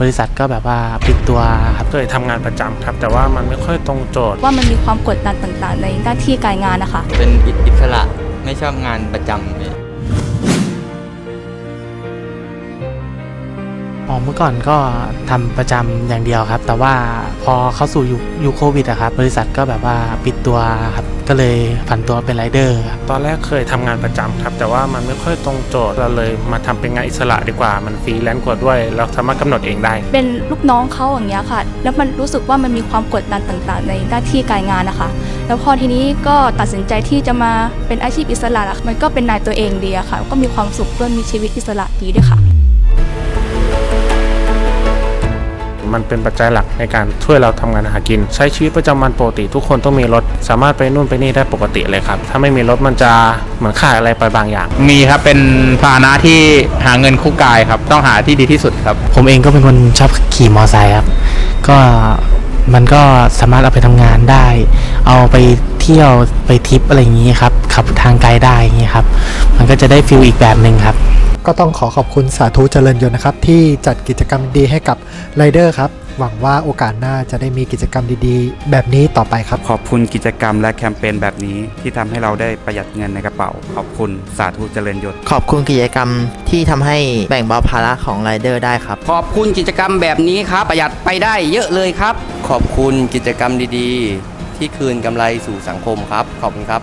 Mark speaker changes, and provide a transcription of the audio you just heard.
Speaker 1: บริษัทก็แบบว่าปิดตัวครับเคยทำงานประจำครับ แต่ว่ามันไม่ค่อยตรงโจทย์
Speaker 2: ว่ามันมีความกดดันต่างๆ ในหน้าที่การงานนะคะ
Speaker 3: เป็นอิสระไม่ชอบงานประจำเลย
Speaker 1: อ๋อเมื่อก่อนก็ทำประจำอย่างเดียวครับ แต่ว่าพอเข้าสู่ยุคยุคโควิดอะครับ บริษัทก็แบบว่าปิดตัวครับ ก็เลยผันตัวเป็นไรเดอร์ครับตอนแรกเคยทำงานประจำครับ แต่ว่ามันไม่ค่อยตรงโจทย์เราเลยมาทำเป็นงานอิสระดีกว่ามันฟรีแลนซ์กว่าด้วยเราสามารถกำหนดเองได้
Speaker 2: เป็นลูกน้องเขาอย่างเงี้ยค่ะ แล้วมันรู้สึกว่ามันมีความกดดันต่างๆ ในหน้าที่การงานนะคะ แล้วพอทีนี้ก็ตัดสินใจที่จะมาเป็นอาชีพอิสระอะมันก็เป็นนายตัวเองดีอะค่ะ ก็มีความสุขด้วยมีชีวิตอิสระดีด้วยค่ะ
Speaker 1: มันเป็นปัจจัยหลักในการช่วยเราทำงานหากิน ใช้ชีวิตประจำวันปกติ ทุกคนต้องมีรถ สามารถไปนู่นไปนี่ได้ปกติเลยครับ ถ้าไม่มีรถมันจะเหมือนขาดอะไรไปบางอย่าง
Speaker 4: มีครับเป็นพาหนะที่หาเงินคู่กายครับ ต้องหาที่ดีที่สุดครับ
Speaker 1: ผมเองก็เป็นคนชอบขี่มอไซค์ครับ ก็มันก็สามารถเอาไปทำงานได้ เอาไปเที่ยวไปทริปอะไรอย่างนี้ครับ ขับทางไกลได้อย่างนี้ครับ มันก็จะได้ฟิลอีกแบบหนึ่งครับ
Speaker 5: ก็ต้องขอขอบคุณสาธุเจริญยนต์นะครับ ที่จัดกิจกรรมดีให้กับไรเดอร์ครับ หวังว่าโอกาสหน้าจะได้มีกิจกรรมดีๆ แบบนี้ต่อไปครับ
Speaker 6: ขอบคุณกิจกรรมและแคมเปญแบบนี้ที่ทำให้เราได้ประหยัดเงินในกระเป๋า ขอบคุณสาธุเจริญยศ
Speaker 7: ขอบคุณกิจกรรมที่ทำให้แบ่งเบาภาระของไรเดอร์ได้ครับ
Speaker 8: ขอบคุณกิจกรรมแบบนี้ครับ ประหยัดไปได้เยอะเลยครับ
Speaker 3: ขอบคุณกิจกรรมดีๆ ที่คืนกำไรสู่สังคมครับ ขอบคุณครับ